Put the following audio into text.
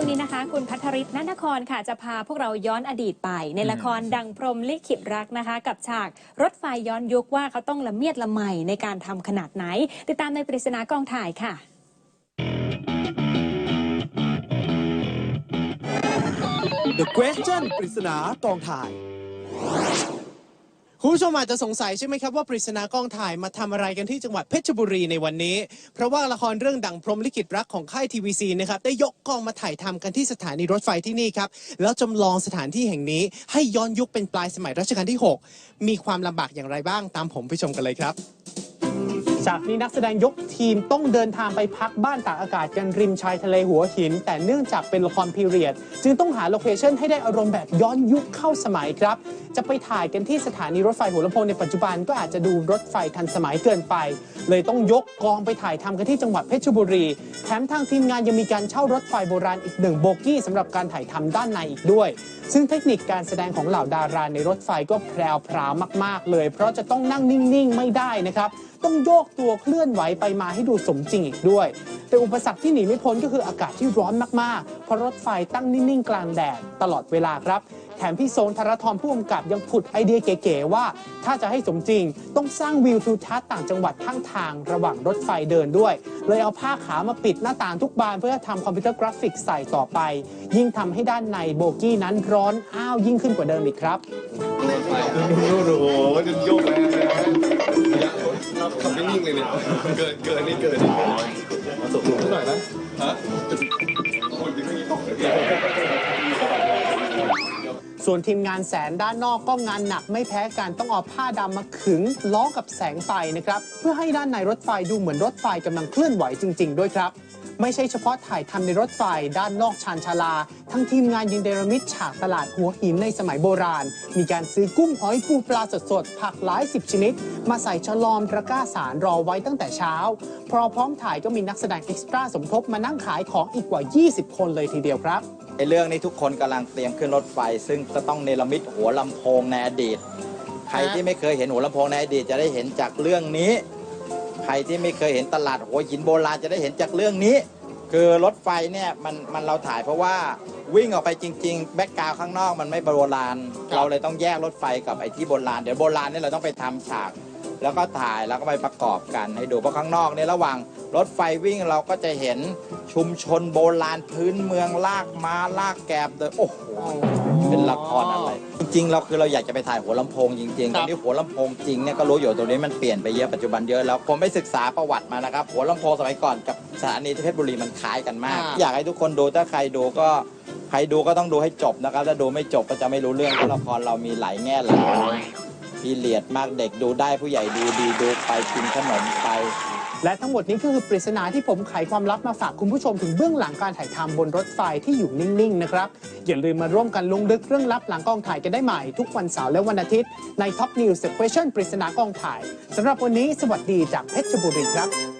วงนี้นะคะ คุณพัทริศนันทครค่ะจะพาพวกเราย้อนอดีตไป ในละครดังพรหมลิขิตรักนะคะ กับฉากรถไฟย้อนยุคว่าเขาต้องละเมียดละไมในการทำขนาดไหน ติดตามในปริศนากองถ่ายค่ะ The Question ปริศนากองถ่าย คุณผู้ชมอาจจะสงสัยใช่ไหมครับว่าปริศนากองถ่ายมาทำอะไรกันที่จังหวัดเพชรบุรีในวันนี้ เพราะว่าละครเรื่องดังพรมลิขิตรักของค่ายทีวีซีนะครับได้ยกกองมาถ่ายทำกันที่สถานีรถไฟที่นี่ครับแล้วจำลองสถานที่แห่งนี้ให้ย้อนยุคเป็นปลายสมัยรัชกาลที่ 6 มีความลำบากอย่างไรบ้างตามผมไปชมกันเลยครับ จากนี้นักแสดงยกทีมต้องเดินทางไปพักบ้านตากอากาศกันริมชายทะเลหัวหิน แต่เนื่องจากเป็นละครพีเรียด จึงต้องหาโลเคชั่นให้ได้อารมณ์แบบย้อนยุคเข้าสมัยครับ จะไปถ่ายกันที่สถานีรถไฟหัวลำโพงในปัจจุบันก็อาจจะดูรถไฟทันสมัยเกินไป เลยต้องยกกองไปถ่ายทำกันที่จังหวัดเพชรบุรี แถมทางทีมงานยังมีการเช่ารถไฟโบราณอีกหนึ่งโบกี้สำหรับการถ่ายทำด้านในอีกด้วย ซึ่งเทคนิคการแสดงของเหล่าดาราในรถไฟก็แพรวพราวมาก ๆ เลย เพราะจะต้องนั่งนิ่งๆ ไม่ได้นะครับต้องโยกตัวเคลื่อนไหวไปมาให้ดูสมจริงอีกด้วย แต่อุปสรรคที่หนีไม่พ้นก็คืออากาศที่ร้อนมากๆ เพราะรถไฟตั้งนิ่งๆ กลางแดดตลอดเวลาครับแถมพี่โซนธารทรผู้กำกับยังผุดไอเดียเก๋ๆว่า ถ้าจะให้สมจริง ต้องสร้างวิวทิวทัศน์ต่างจังหวัดข้างทางระหว่างรถไฟเดินด้วย เลยเอาผ้าขาวมาปิดหน้าต่างทุกบานเพื่อทำคอมพิวเตอร์กราฟิกใส่ต่อไป ยิ่งทำให้ด้านในโบกี้นั้นร้อนอ้าวยิ่งขึ้นกว่าเดิมอีกครับโอ้โหจะโยกแรงเลย นะขับไม่นิ่งเลยเนี่ย เกินเกินนี่เกินนี่เกินสูงหน่อยนะ ฮะโอ้ยไม่มีของเลยพี่ส่วนทีมงานแสนด้านนอกก็งานหนักไม่แพ้กันต้องเอาผ้าดำมาขึงล้อกับแสงไฟนะครับ เพื่อให้ด้านในรถไฟดูเหมือนรถไฟกำลังเคลื่อนไหวจริง ๆ ด้วยครับ ไม่ใช่เฉพาะถ่ายทำในรถไฟด้านนอกชานชาลา ทั้งทีมงานยังเดรมิตฉากตลาดหัวหินในสมัยโบราณ มีการซื้อกุ้งหอยปูปลาสดๆ ผักหลายสิบชนิด มาใส่ฉลอมตะกร้าสารรอไว้ตั้งแต่เช้า พอพร้อมถ่ายก็มีนักแสดงเอ็กซ์ตร้าสมทบมานั่งขายของอีกกว่า 20 คนเลยทีเดียวครับในเรื่องนี้ทุกคนกำลังเตรียมขึ้นรถไฟ ซึ่งจะต้องเนรมิตหัวลำโพงในอดีต ใครที่ไม่เคยเห็นหัวลำโพงในอดีตจะได้เห็นจากเรื่องนี้ รที่ไม่เคยเห็นตลาดหัวหินโบราณจะได้เห็นจากเรื่องนี้ คือรถไฟเนี่ยมันมันเราถ่ายเพราะว่าวิ่งออกไปจริง ๆ แบ็กกราวข้างนอกมันไม่โบราณ เราเลยต้องแยกรถไฟกับไอ้ที่โบราณเดี๋ยวโบราณเนี่ยเราต้องไปทำฉาก แล้วก็ถ่ายแล้วก็ไปประกอบกันให้ดูเพราะข้างนอกเนี่ยระหว่างรถไฟวิ่งเราก็จะเห็นชุมชนโบราณพื้นเมืองลากม้าลากแกบเดินโอ้โหเป็นละครอะไรจริงๆเราคือเราอยากจะไปถ่ายหัวลำโพงจริงๆคตรัอบนนี้หัวลำโพงจริงเนี่ยก็รู้อยู่ตรงนี้มันเปลี่ยนไปเยอะปัจจุบันเยอะแล้วผมไปศึกษาประวัติมานะครับ หัวลำโพงสมัยก่อนกับสถานีที่เพชรบุรีมันคล้ายกันมากอ่าอยากให้ทุกคนดูถ้าใครดูก็ใครดูก็ต้องดูให้จบนะครับถ้าดูไม่จบก็จะไม่รู้เรื่องเพราะละครเรามีหลายแง่หลายมุม พีเรียดมากเด็กดูได้ผู้ใหญ่ดูดีดูไปกินขนมไป และทั้งหมดนี้ก็คือปริศนาที่ผมไขความลับมาฝากคุณผู้ชมถึงเบื้องหลังการถ่ายทำบนรถไฟที่อยู่นิ่งๆนะครับ อย่าลืมมาร่วมกันลงลึกเรื่องลับหลังกองถ่ายกันได้ใหม่ ทุกวันเสาร์และวันอาทิตย์ใน Top News The Question ปริศนากองถ่ายสำหรับวันนี้สวัสดีจากเพชรบุรีครับ